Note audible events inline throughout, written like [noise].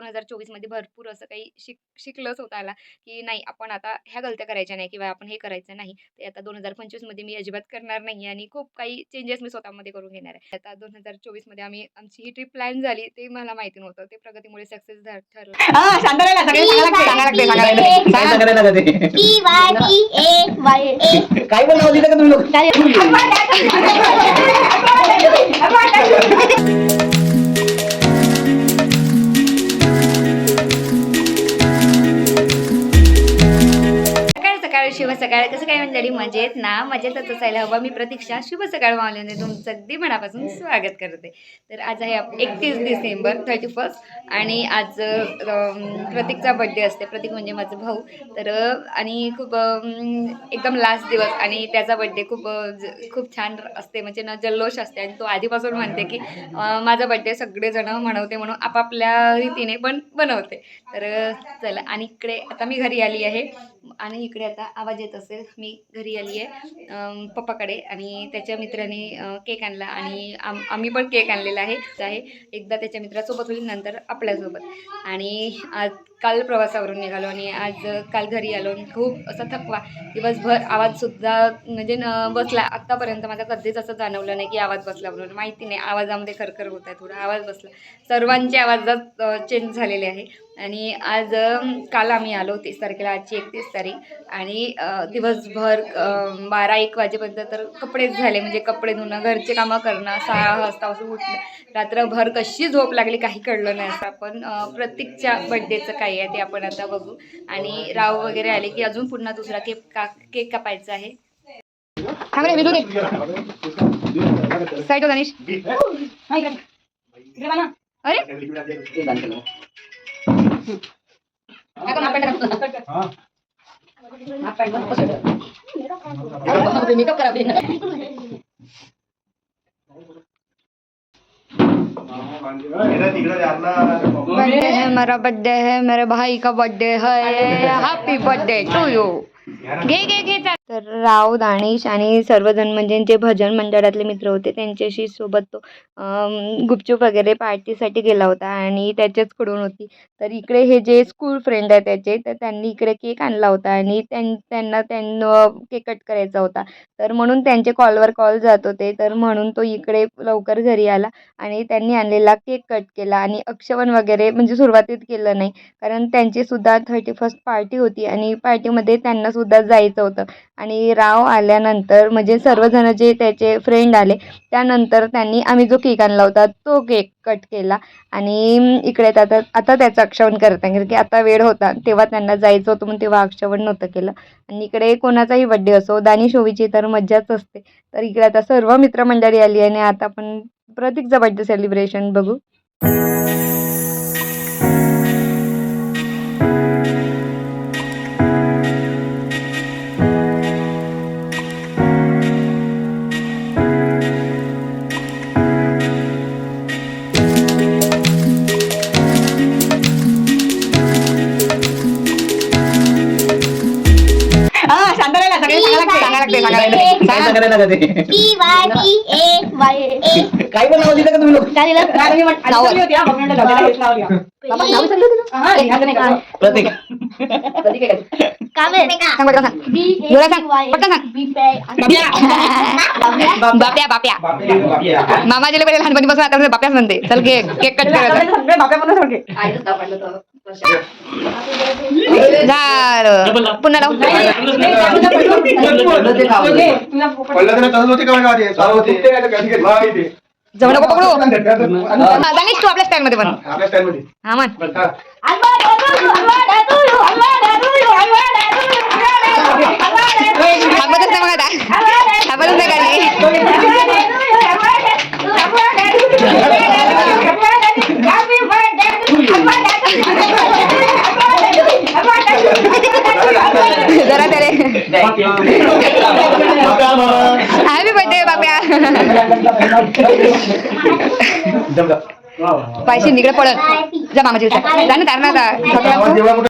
दोन हजार चोवीसमध्ये भरपूर असं काही शिक शिकलं स्वतःला की नाही आपण आता ह्या गलत्या करायच्या नाही किंवा आपण हे करायचं नाही ते आता दोन हजार पंचवीसमध्ये मी अजिबात करणार नाही आणि खूप काही चेंजेस मी स्वतःमध्ये करून घेणार आहे. आता दोन हजार चोवीसमध्ये आम्ही आमची ही ट्रिप प्लॅन झाली ते मला माहिती नव्हतं ते प्रगतीमुळे सक्सेस ठरलं. हा [laughs] शुभ सकाळ. कसं काय मंडळी? मजेत ना? मजेतच असायला हवं. मी प्रतीक्षा. शुभ सकाळ मावल्याने तुमचं अगदी मनापासून स्वागत करते. तर आज आहे एकतीस डिसेंबर थर्टी फर्स्ट आणि आज प्रतीकचा बड्डे असते. प्रतीक म्हणजे माझं भाऊ. तर आणि खूप एकदम लास्ट दिवस. आणि त्याचा बड्डे खूप ज- खूप छान असते. म्हणजे न जल्लोष असते. आणि तो आधीपासून म्हणते की माझा बड्डे सगळेजण मनवते म्हणून आपापल्या रीतीने पण बनवते. तर चला. आणि इकडे आता मी घरी आली आहे. आणि इकडे आता आवाज येत असेल. मी घरी आली आहे. पप्पाकडे आणि त्याच्या मित्राने केक आणला आणि आम आम्ही पण केक आणलेला आहे. आहे. एकदा त्याच्या मित्रासोबत होईल नंतर आपल्यासोबत. आणि आज काल प्रवासावरून निघालो आणि आज काल घरी आलो. आणि खूप असा थकवा. दिवसभर आवाजसुद्धा म्हणजे न बसला. आत्तापर्यंत माझा कधीच असं जाणवलं नाही की आवाज बसला म्हणून. माहिती नाही. आवाजामध्ये खरखर होत आहे थोडा. आवाज बसला. सर्वांचे आवाजात चेंज झालेले आहे. आणि आज काल आम्ही आलो तीस तारखेला आजची एकतीस तारीख. आणि दिवसभर बारा एक वाजेपर्यंत तर कपडेच झाले. म्हणजे कपडे धुणं घरचे कामं करणं सहा वाजतापासून उठणं. रात्रभर कशी झोप लागली काही कळलं नाही असं आपण प्रत्येकच्या बड्डेचं काय आहे ते आपण आता बघू. आणि राव वगैरे आले की अजून पुन्हा दुसरा केक का केक कापायचा आहे. गणेश. ना. अरे. मेकअप करा मेरा बर्थडे है मेरे भाई का बर्थडे है हैप्पी बर्थडे टू यू घे घे घे तर राव दानिश आणि सर्वजण म्हणजे जे भजन मंडळातले मित्र होते त्यांच्याशी सोबत तो गुपचूप वगैरे पार्टीसाठी गेला होता आणि त्याच्याचकडून होती. तर इकडे हे जे स्कूल फ्रेंड आहे त्याचे तर त्यांनी इकडे केक आणला होता आणि त्यां त्यांना त्यांना केक कट करायचा होता. तर म्हणून त्यांचे कॉलवर कॉल जात होते. तर म्हणून तो इकडे लवकर घरी आला आणि त्यांनी आणलेला केक कट केला आणि अक्षवन वगैरे म्हणजे सुरुवातीत केलं नाही. कारण त्यांचीसुद्धा थर्टी फर्स्ट पार्टी होती आणि पार्टीमध्ये त्यांनासुद्धा जायचं होतं. आणि राव आल्यानंतर म्हणजे सर्वजण जे त्याचे फ्रेंड आले त्यानंतर त्यांनी आम्ही जो केक आणला होता तो केक कट केला. आणि इकडे आता आता त्याचं अक्षवन करत आहे की आता वेळ होता तेव्हा त्यांना जायचं होतं म्हणून तेव्हा अक्षवण नव्हतं केलं. आणि इकडे कोणाचाही बड्डे असो दानी शोभीची तर मज्जाच असते. तर इकडे आता सर्व मित्रमंडळी आली आणि आता आपण प्रतीकचा बड्डे सेलिब्रेशन बघू. लागते ते. काय पण नाव दिलं का तुम्ही लोक काय दिलं? हा, तुम्ही म्हण- आधी चालली होती, हा, बघून ठेवते, लगेच लावली, हा. बाबा, नाव सांगितलं तुला? हा, लिहायचं नाही का? प्रतीक कधी काय करते? काय माहिती? सांग पटकन सांग B A जोरात T सांग, Y A. पटकन सांग. B A. बाप्या बाप्या मामाजीला पहिले लहानपणीपासून आता बाप्याच म्हणते चल केक केक कट करायचा सगळे बाप्या म्हणून सगळे. झालं पुन्हा लावू जवळ नको पकडू हा, गणेश तू आपल्या स्टाईल मध्ये पण हा म्हण थांबतच नाही आता थांबतच नाही गाडी जरा त्यारे हॅपी बर्थडे बाप्या पायशी निकडे पडत जा मामाची जा ना तार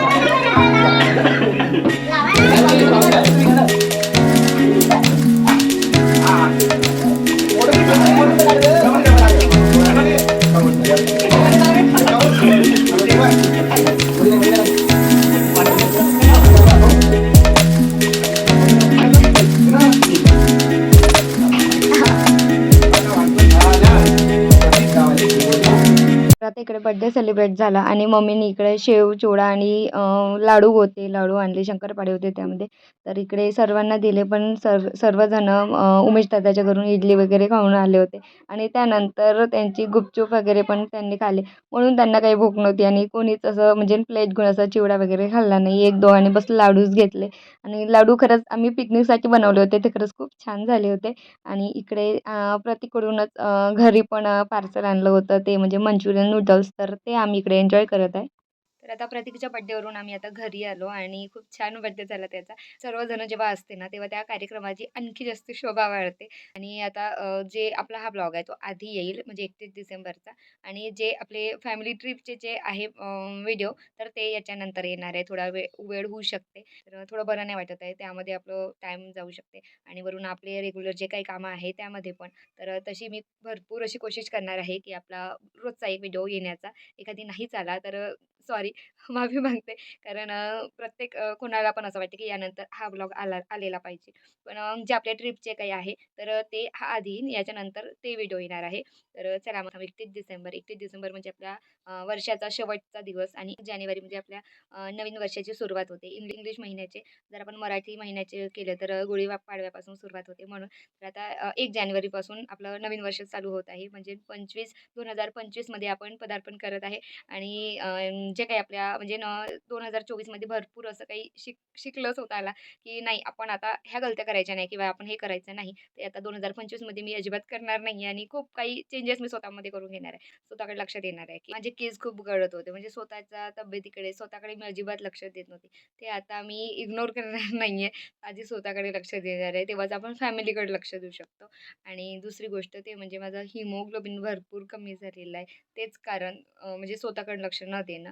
बड्डे सेलिब्रेट झाला आणि मम्मीने इकडे शेव चिवडा आणि लाडू होते लाडू आणले शंकरपाळे होते त्यामध्ये. तर इकडे सर्वांना दिले पण सर्व सर्वजणं उमेश दादाच्या घरून इडली वगैरे खाऊन आले होते. आणि त्यानंतर त्यांची गुपचूप वगैरे पण त्यांनी खाल्ले. म्हणून त्यांना काही भूक नव्हती आणि कोणीच असं म्हणजे प्लेट घेऊन असा चिवडा वगैरे खाल्ला नाही. एक दोघांनी बस लाडूच घेतले. आणि लाडू खरंच आम्ही पिकनिकसाठी बनवले होते. ते खरंच खूप छान झाले होते. आणि इकडे प्रतिकडूनच घरी पण पार्सल आणलं होतं. ते म्हणजे मंचुरियन नूडल्स तर ते आम्ही इकडे एन्जॉय करत आहे. तर आता प्रतीकच्या बड्डेवरून आम्ही आता घरी आलो आणि खूप छान बड्डे झाला त्याचा. सर्वजण जेव्हा असते ना तेव्हा त्या कार्यक्रमाची आणखी जास्त शोभा वाढते. आणि आता जे आपला हा ब्लॉग आहे तो आधी येईल म्हणजे एकतीस डिसेंबरचा. आणि जे आपले फॅमिली ट्रिपचे जे आहे व्हिडिओ तर ते याच्यानंतर येणार आहे. थोडा वेळ वेळ होऊ शकते. तर थोडं बरं नाही वाटत आहे. त्यामध्ये आपलं टाईम जाऊ शकते. आणि वरून आपले रेग्युलर जे काही कामं आहे त्यामध्ये पण. तर तशी मी भरपूर अशी कोशिश करणार आहे की आपला रोजचा एक व्हिडिओ येण्याचा. एखादी नाहीच आला तर सॉरी [laughs] माफी मागते. कारण प्रत्येक कोणाला पण असं वाटतं की यानंतर हा ब्लॉग आला आलेला पाहिजे. पण जे आपल्या ट्रिपचे काही आहे तर ते हा आधी याच्यानंतर ते व्हिडिओ येणार आहे. तर चला मग एकतीस डिसेंबर. एकतीस डिसेंबर म्हणजे आपल्या वर्षाचा शेवटचा दिवस आणि जानेवारी म्हणजे आपल्या नवीन वर्षाची सुरुवात होते. इंग्लिश इंग्लिश महिन्याचे जर आपण मराठी महिन्याचे केलं तर गुढी पाडव्यापासून सुरुवात होते म्हणून. तर आता एक जानेवारीपासून आपलं नवीन वर्ष चालू होत आहे. म्हणजे पंचवीस दोन हजार पंचवीसमध्ये आपण पदार्पण करत आहे. आणि जे काही आपल्या म्हणजे न दोन हजार चोवीसमध्ये भरपूर असं काही शिक शिकलं स्वतःला की नाही आपण आता ह्या गलत्या करायच्या नाही किंवा आपण हे करायचं नाही ते आता दोन हजार पंचवीसमध्ये मी अजिबात करणार नाही आणि खूप काही चेंजेस मी स्वतःमध्ये करून घेणार आहे. स्वतःकडे लक्ष देणार आहे की माझे केस खूप गळत होते म्हणजे स्वतःच्या तब्येतीकडे स्वतःकडे मी अजिबात लक्ष देत नव्हते. ते आता मी इग्नोर करणार [laughs] नाही आहे आधी स्वतःकडे लक्ष देणार आहे तेव्हाच आपण फॅमिलीकडे लक्ष देऊ शकतो. आणि दुसरी गोष्ट ते म्हणजे माझं हिमोग्लोबिन भरपूर कमी झालेलं आहे तेच कारण म्हणजे स्वतःकडे लक्ष न देणं.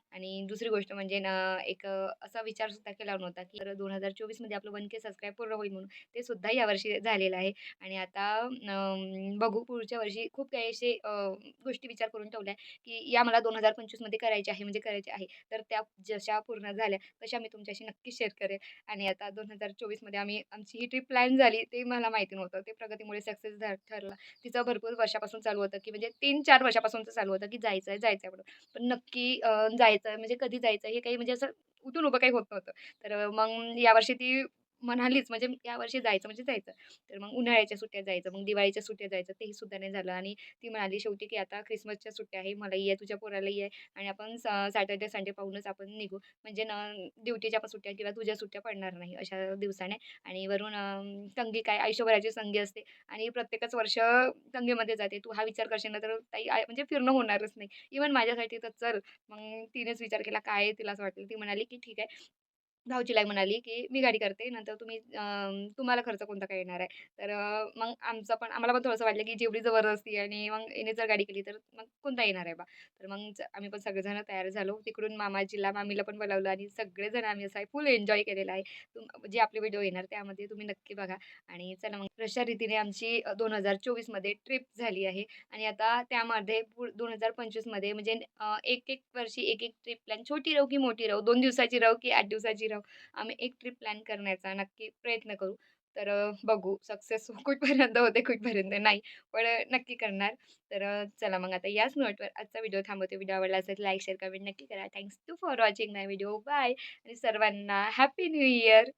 आणि दुसरी गोष्ट म्हणजे ना एक असा विचारसुद्धा केला नव्हता की दोन हजार चोवीसमध्ये आपलं वन के सबस्क्राईब पूर्ण होईल म्हणून ते सुद्धा यावर्षी झालेलं आहे. आणि आता बघू पुढच्या वर्षी खूप काही असे गोष्टी विचार करून ठेवल्या की या मला दोन हजार पंचवीसमध्ये करायचे आहे म्हणजे करायचे आहे. तर त्या जशा पूर्ण झाल्या तशा मी तुमच्याशी नक्की शेअर करेल. आणि आता दोन हजार चोवीसमध्ये आम्ही आमची ही ट्रिप प्लॅन झाली ते मला माहिती नव्हतं. ते प्रगतीमुळे सक्सेस ठरला ठरलं. तिचं भरपूर वर्षापासून चालू होतं की म्हणजे तीन चार वर्षापासूनचं चालू होतं की जायचं आहे जायचं आहे म्हणून. पण नक्की जायचं जायचं म्हणजे कधी जायचं हे काही म्हणजे असं उठून उभं काही होत नव्हतं. तर मग यावर्षी ती म्हणालीच म्हणजे यावर्षी जायचं म्हणजे जायचं. तर मग उन्हाळ्याच्या सुट्ट्यात जायचं मग दिवाळीच्या सुट्ट्यात जायचं तेही सुद्धा नाही झालं. आणि ती म्हणाली शेवटी की आता ख्रिसमसच्या सुट्ट्या आहे मलाही आहे तुझ्या पोरालाही आहे. आणि आपण सॅटर्डे संडे पाहूनच आपण निघू. म्हणजे न ड्युटीच्या पण सुट्ट्या किंवा तुझ्या सुट्ट्या पडणार नाही अशा दिवसाने. आणि वरून तंगी काय आयुष्यभराची संगी असते. आणि प्रत्येकच वर्ष तंगीमध्ये जाते. तू हा विचार करशील ना तर ताई म्हणजे फिरणं होणारच नाही. इवन माझ्यासाठी तर चल. मग तिनेच विचार केला काय तिला असं वाटलं. ती म्हणाली की ठीक आहे. भाऊजीला म्हणाली की मी गाडी करते नंतर तुम्ही तुम्हाला खर्च कोणता काय येणार आहे? तर मग आमचं पण आम्हाला पण थोडंसं वाटलं की जेवढी जबरदस्ती आणि मग याने जर गाडी केली तर मग कोणता येणार आहे बा? तर मग आम्ही पण सगळेजण तयार झालो. तिकडून मामाजीला मामीला पण बोलावलं आणि सगळेजण आम्ही असं फुल एन्जॉय केलेला आहे. तुम जे आपले व्हिडिओ येणार त्यामध्ये तुम्ही नक्की बघा. आणि चला मग तशा रीतीने आमची दोन हजार चोवीसमध्ये ट्रिप झाली आहे. आणि आता त्यामध्ये दोन हजार पंचवीसमध्ये म्हणजे एक एक वर्षी एक एक ट्रिप प्लॅन छोटी राहू की मोठी राहू? दोन दिवसाची राहू की आठ दिवसाची फिरावं आम्ही एक ट्रिप प्लॅन करण्याचा नक्की प्रयत्न करू. तर बघू. सक्सेस [laughs] कुठपर्यंत होते कुठपर्यंत नाही. पण नक्की करणार. तर चला मग आता याच नोटवर आजचा व्हिडिओ थांबवते. व्हिडिओ आवडला असेल लाईक शेअर कमेंट नक्की करा. Thanks to for watching my video bye आणि सर्वांना हॅपी न्यू इयर